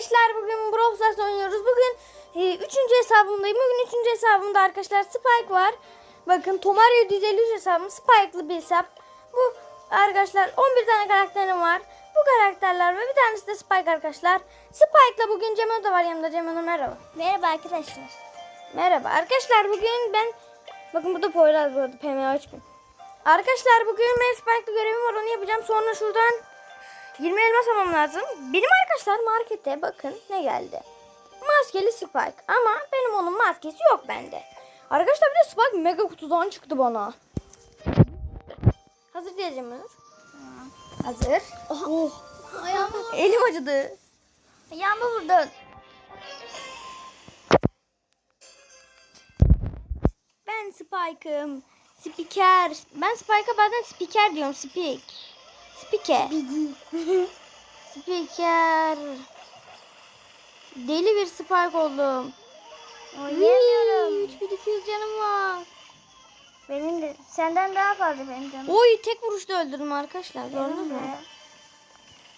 arkadaşlar bugün Brawl Stars oynuyoruz. Bugün e, üçüncü hesabımdayım. Bugün üçüncü hesabımda arkadaşlar Spike var. Bakın Tomario 153 hesabım Spike'lı bir hesap. Bu arkadaşlar 11 tane karakterim var. Bu karakterler ve bir tanesi de Spike arkadaşlar. Spike'la bugün Cemo da var yanımda. Cemo merhaba. Merhaba arkadaşlar. Merhaba arkadaşlar bugün ben bakın burada Poyraz bu arada PMA açmayın. Arkadaşlar bugün ben Spike'lı görevim var onu yapacağım. Sonra şuradan 20 elmas almam lazım. Benim arkadaşlar markete bakın ne geldi. Maskeli Spike ama benim onun maskesi yok bende. Arkadaşlar bir de Spike mega kutudan çıktı bana. Hazır diyeceğim Ömür. Hazır. Oh. Ayağımı, Elim acıdı. ayağımı vurdun. Ben Spike'ım. Spiker. Ben Spike'a bazen spiker diyorum. Speak. Spiker. Spiker. Deli bir Spike oldum. Oynayamıyorum. 3200 canım var. Benim de senden daha fazla benim canım. Oy tek vuruşta öldürdüm arkadaşlar. Gördünüz mü?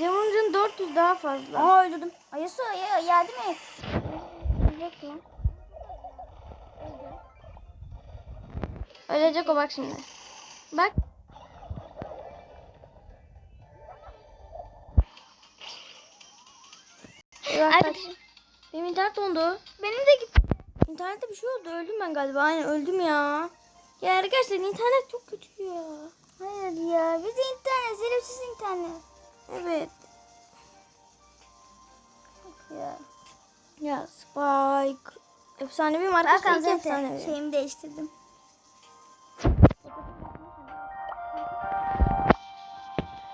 Camın canı 400 daha fazla. Aa öldürdüm. Ayısı ya, yardım et. Ölecek mi? Ölecek o bak şimdi. Bak. Arkadaşlar, Benim internet dondu. benim de gitti. İnternette bir şey oldu. Öldüm ben galiba. Aynen öldüm ya. Ya arkadaşlar internet çok kötü ya. Hayır ya. Biz internet. Zerifsiz internet. Evet. Ya. Ya Spike. Efsanevi mi arkadaşlar? İki zaten şeyimi değiştirdim.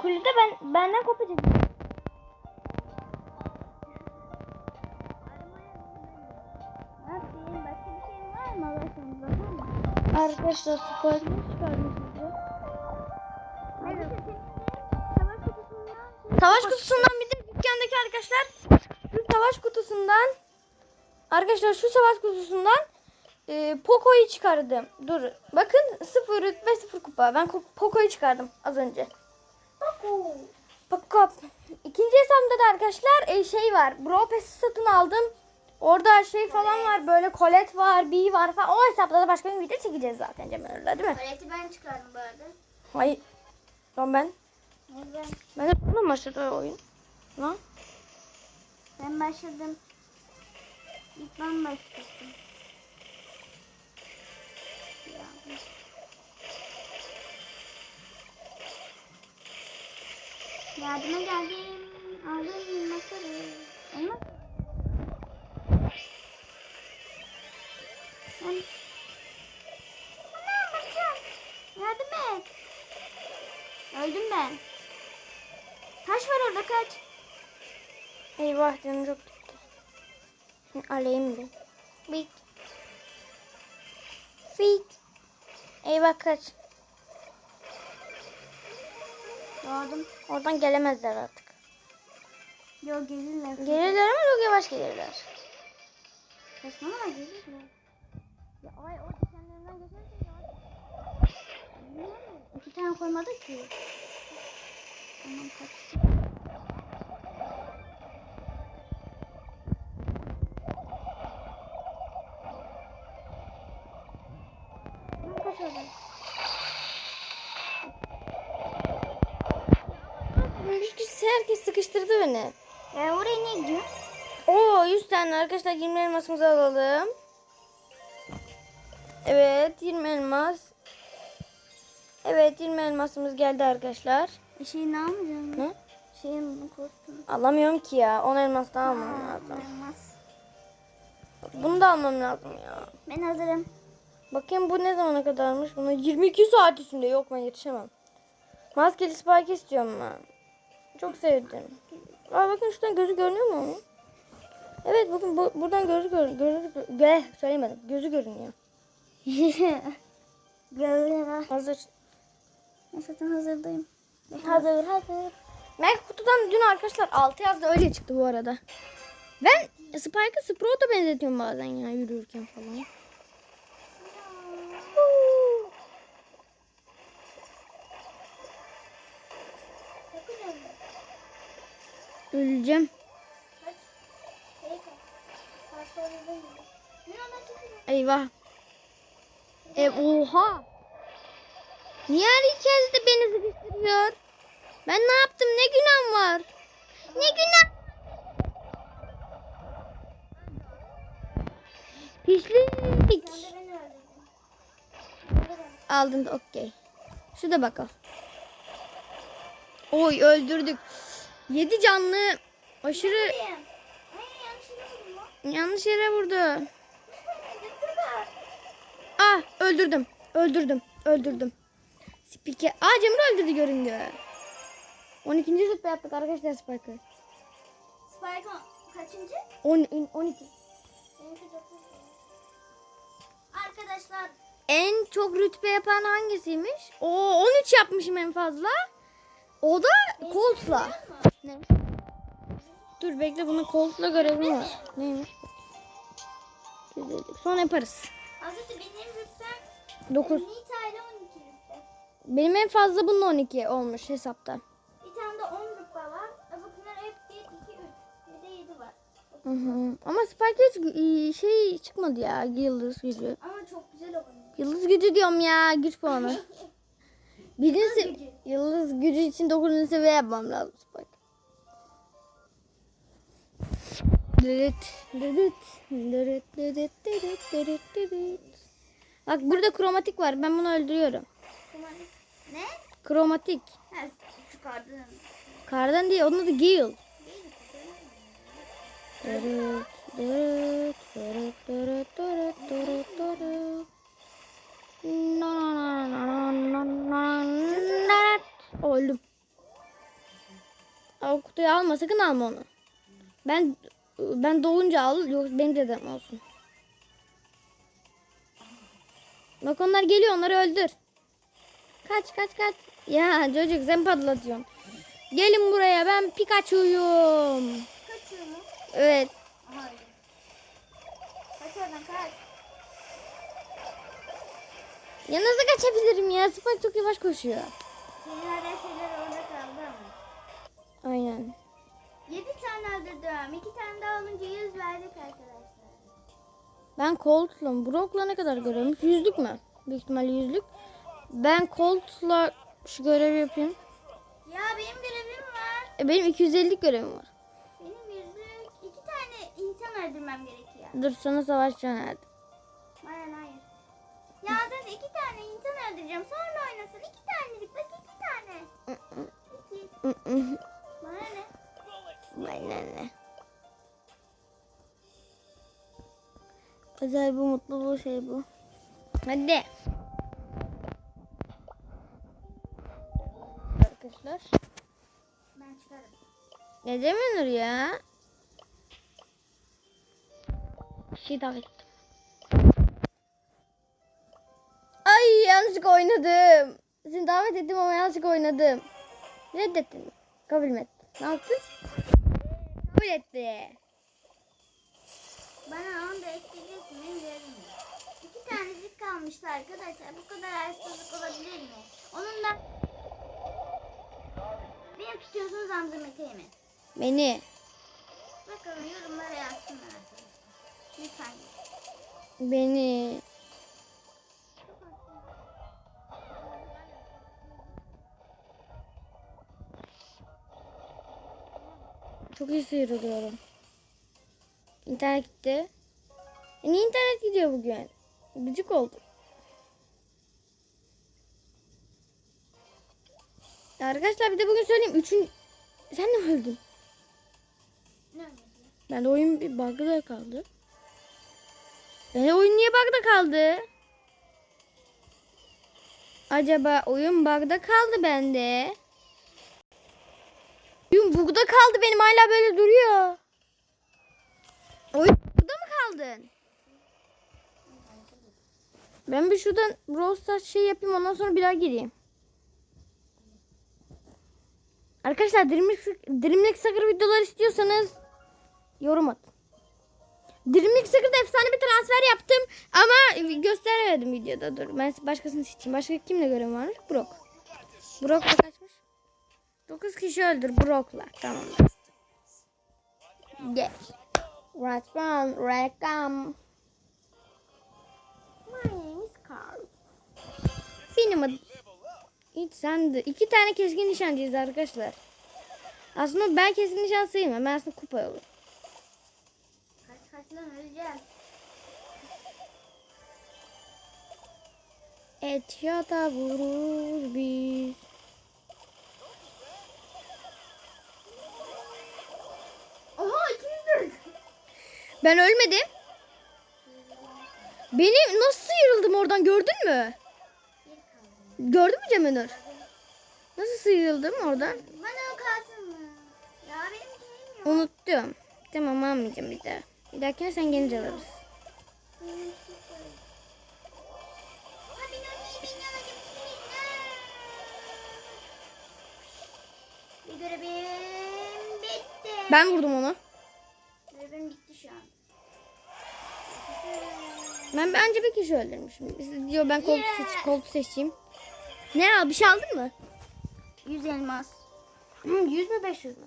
Kulüde ben benden kopacak. Arkadaşlar çıkardım size? Savaş kutusundan Savaş kutusundan bir de dükkandaki arkadaşlar şu savaş kutusundan arkadaşlar şu savaş kutusundan e, Poco'yu çıkardım. Dur. Bakın 0 rütbe 0 kupa. Ben Poco'yu çıkardım az önce. Poco. Poco. İkinci hesabımda da arkadaşlar e, şey var. Brawl Pass'i satın aldım. Orada şey falan var. Böyle Colette var, Bee var falan. O hesapta da başka bir video çekeceğiz zaten Cemal'la değil mi? Paleti ben çıkardım bu arada. Hayır. Lan ben. Evet. Ben de bununla başladı oyun? Lan. Ben başladım. İlk ben başladım. Ya. Yardıma geldim. Aldım masarı. Elma. Anam bakacağım. Yardım et. Öldüm ben. Taş var orada kaç. Eyvah canım çok gitti. Şimdi aleyim bir. Bit. Fit. Eyvah kaç. Doğdum. Oradan gelemezler artık. Yok gelirler. Gelirler ama çok yavaş gelirler. Saçmalama gelirler. İki tane koymadı ki. Tamam kaç. Kişi herkes sıkıştırdı beni. E oraya niye gidiyor? Oo 100 tane arkadaşlar 20 elmasımızı alalım. Evet 20 elmas. Evet 20 elmasımız geldi arkadaşlar. E şeyi ne almayacağım? Ne? Şeyin kostümü. Alamıyorum ki ya. 10 elmas daha almam lazım. Olmaz. Bunu da almam lazım ya. Ben hazırım. Bakayım bu ne zamana kadarmış? Buna 22 saat içinde yok ben yetişemem. Maskeli spike istiyorum ben. Çok sevdim. Aa bakın şuradan gözü görünüyor mu onun? Evet bakın bu, buradan gözü gör, gözü gö- gö- söylemedim. Gözü görünüyor. Hazır. Ben zaten hazırdayım. Hazır hazır. Ben kutudan dün arkadaşlar 6 yazdı öyle çıktı bu arada. Ben Spike'ı Sprout'a benzetiyorum bazen ya yürürken falan. Öleceğim. Eyvah. E oha. Niye herkes de beni sıkıştırıyor? Ben ne yaptım? Ne günahım var? Ne günah? Pislik. Aldın da okey. Şu da bakalım. Oy öldürdük. Yedi canlı aşırı yanlış yere vurdu. Ah öldürdüm. Öldürdüm. Öldürdüm. Spike. Aa Cemre öldürdü göründü. 12. rütbe yaptık arkadaşlar Spike'ı. Spike kaçıncı? 10, 12. Benimki dokuz. Arkadaşlar En çok rütbe yapan hangisiymiş? O 13 yapmışım en fazla. O da Colt'la. Ne? Dur bekle bunun Colt'la görevim var. Neymiş? Sonra yaparız. Hazreti benim rütbem 9. Nita ile 12 rütbe. Benim en fazla bunun 12 olmuş hesapta. Bir tane de 10 rütbe var. Öbürküler hep 1, 2, 3. Bir de 7 var. Hı hı. Ama Spike hiç şey çıkmadı ya yıldız gücü. Ama çok güzel oynuyor. Yıldız gücü diyorum ya güç puanı. Birinci Yıldız gücü. yıldız gücü için 9. seviye yapmam lazım Spike. Bak burada kromatik var. Ben bunu öldürüyorum. Ne? Kromatik. Ha, çıkardın. Kardan değil. Onun adı Gil. Öldüm. O kutuyu alma sakın alma onu. Ben ben doğunca al yoksa benim dedem olsun. Bak onlar geliyor onları öldür. Kaç kaç kaç. Ya çocuk sen patlatıyorsun. Gelin buraya ben Pikachu'yum. Kaçıyor mu? Evet. Öyle. Kaç oradan kaç. Ya nasıl kaçabilirim ya? Spike çok yavaş koşuyor. Senin araya şeyler orada kaldı ama. Aynen. 7 tane öldürdüm. 2 tane daha olunca 100 verdik arkadaşlar. Ben Colt'la, Brock'la ne kadar görevim? Yüzlük mü? Büyük ihtimalle yüzlük. Ben Colt'la şu görevi yapayım. Ya benim görevim var. E, benim 250'lik görevim var. Benim yüzlük. 2 tane insan öldürmem gerekiyor. Dur sana savaşçı nerede? Hayır hayır. Ya zaten 2 tane insan öldüreceğim. Sonra oynasın. 2 tanelik bak 2 tane. 2. Bana ne? Aynen ne? Özel bu mutluluğu şey bu. Hadi. Arkadaşlar. Ben çıkarım. Ne demiyor ya? Şey davet ettim. Ay yanlışlıkla oynadım. Seni davet ettim ama yanlışlıkla oynadım. Reddettin. Kabul ettin? Ne yaptın? Kabul etti. Bana onu da ekleyeceksin. Benim yok. 2 tanecik kalmıştı arkadaşlar. Bu kadar haksızlık olabilir mi? Onun da benim tutuyorsunuz Hamza Mete'yi mi? Beni. Bakalım yorumlara yazsınlar arkadaşlar. Lütfen. Beni. Çok iyi sıyrılıyorum. İnternet gitti. E niye internet gidiyor bugün? Gıcık oldum. Arkadaşlar bir de bugün söyleyeyim. Üçün... Sen de mi öldün? Ne oldu? Ben de oyun bir bug'da kaldı. Ben oyun niye bug'da kaldı? Acaba oyun bug'da kaldı bende. Oyun bug'da kaldı benim hala böyle duruyor. Oyun bug'da mı kaldın? Ben bir şuradan Brawl şey yapayım ondan sonra bir daha gireyim. Arkadaşlar Dreamlix, Dreamlix Sakır videolar istiyorsanız yorum atın. Dreamlix Sakır'da efsane bir transfer yaptım ama gösteremedim videoda. Dur ben başkasını seçeyim. Başka kimle görevim varmış? Brock. Brock kaçmış? 9 kişi öldür Brock'la. Tamam. Gel. Restaurant, reklam. My name is Carl. Benim. Hiç sen de. İki tane keskin nişancıyız arkadaşlar. Aslında ben keskin nişan sayılmam. Ben aslında kupa yolu. Kaç kaç lan öleceğim. Et ya da vurur biz. Oha ikimiz de öldük. Ben ölmedim. Beni nasıl sıyrıldım oradan gördün mü? Gördün mü Cemenur? Nasıl sıyrıldım oradan? Bana o kalsın mı? Ya benim şeyim yok. Unuttum. Tamam almayacağım bir daha. Bir dahakine sen gelince alırız. Ben vurdum onu. Görevim bitti şu an. Ben bence bir kişi öldürmüşüm. Diyor ben koltuğu, Yeah. seç, koltuğu seçeyim. Ne al bir şey aldın mı? 100 elmas. Hı, 100 mü 500 mü?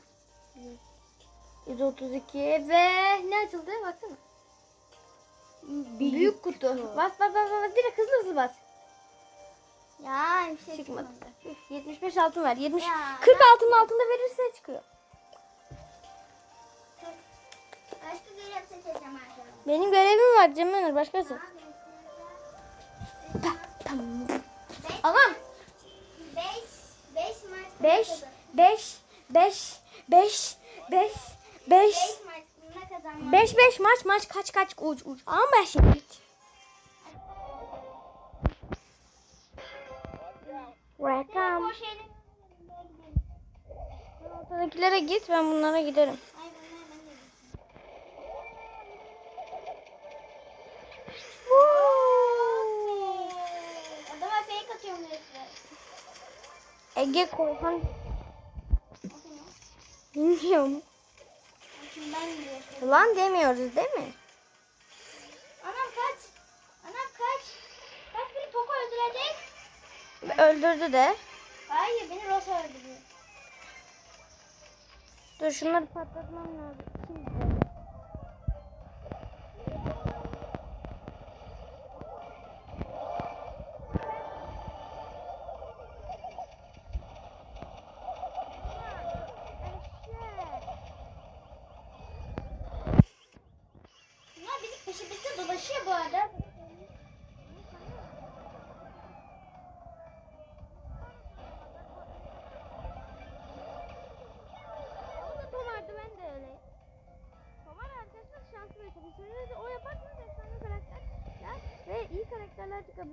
132 ve ne açıldı baksana. Büyük, kutu. Bas bas bas bas direkt hızlı hızlı bas. Ya bir şey Çıkmadı. çıkmadı. Üf, 75 altın ver. 70 Ya, 40 altının altında verirse çıkıyor. Başka görev seçeceğim arkadaşlar. Benim görevim var Cem Önür başkası. Tamam. Anam. 5 5 Mart 5 5 5 5 5 5 5 Mart bununla kazanmak. 5 5 maç maç kaç kaç uç uç. Ama ben şimdi. Yerin. Ortadakilere git ben bunlara giderim. Ay bunlar ben de. Adama fake atıyorum resmen. Ege Korhan O kim o? bilmiyorum. Lan demiyoruz değil mi? Anam kaç. Anam kaç. Kaç biri Toko öldürecek. Öldürdü de. Hayır beni Rosa öldürüyor. Dur şunları patlatmam lazım.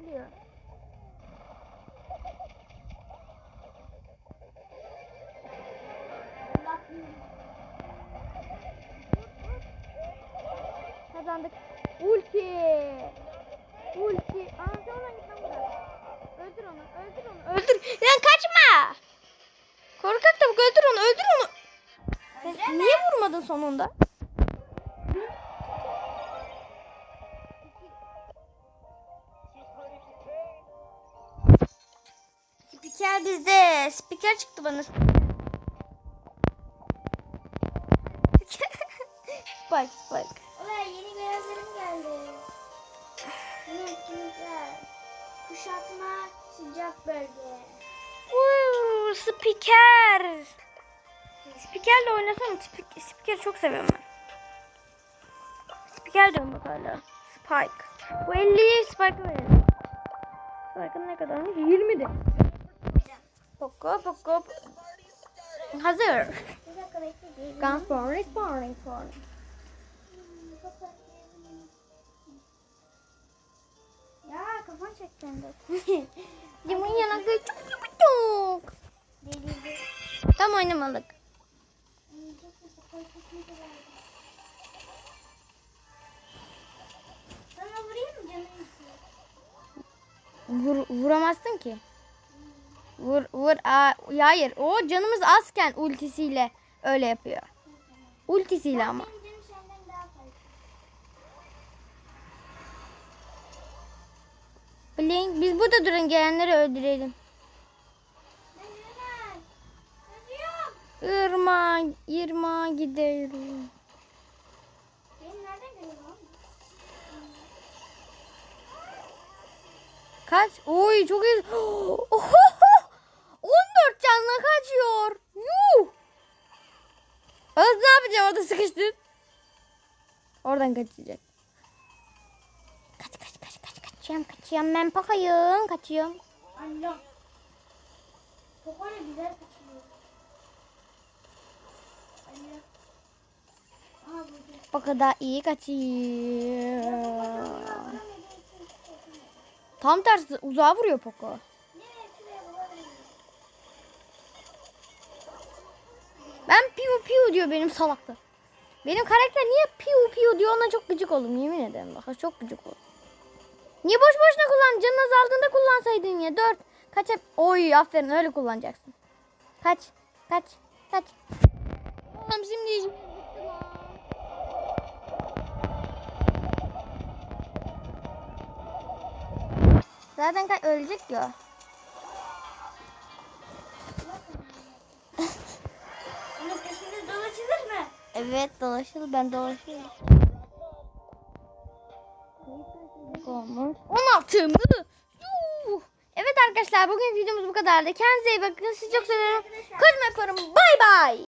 Çıkabiliyor. Kazandık. Ulti. Ulti. Aa sen oradan git lan buradan. Öldür onu. Öldür onu. Öldür. Lan kaçma. Korkak tavuk öldür onu. Öldür onu. Sen niye vurmadın sonunda? Spiker bizde. Spiker çıktı bana. Spike, Spike. Olay yeni görevlerim geldi. Etkinlikler. Kuşatma sıcak bölge. Uuu, spiker. Spikerle oynasam spik- spiker çok seviyorum ben. Spiker diyorum bak hala. Spike. Bu 50'yi Spike'a verelim. Spike'ın ne kadarmış? 20 de. Poko poko. Hazır. Guns spawn, respawn, respawn. Ya kafan çekti. Limon yanakları çok çok çok. Tam oynamalık. Sana vurayım mı canım? Vur, vuramazsın ki. Vur vur. Aa, hayır. O canımız azken ultisiyle öyle yapıyor. Ultisiyle ama. Blink. Biz burada durun gelenleri öldürelim. Irma, Irma gidelim. Kaç? Oy çok iyi. Oh! 14 canla kaçıyor. Yuh! Oğuz ne yapacağım orada sıkıştın. Oradan kaçacak. Kaç kaç kaç kaç kaçıyorum kaçıyorum ben pakayım kaçıyorum. Anne. Popona güzel kaçıyor. Burada. O kadar iyi kaçıyor. Tam tersi uzağa vuruyor Poco. Piu diyor benim salaklar. Benim karakter niye piu piu diyor ona çok gıcık oldum yemin ederim bak çok gıcık oldum. Niye boş boşuna kullan? Canın azaldığında kullansaydın ya. Dört. Kaç hep. Oy aferin öyle kullanacaksın. Kaç. Kaç. Kaç. Oğlum şimdi Zaten ölecek ya. Evet dolaşır ben dolaşıyorum. Olmuş. 16 mı? Evet arkadaşlar bugün videomuz bu kadardı. Kendinize iyi bakın. Sizi çok seviyorum. Kocaman öpüyorum. Bay bay.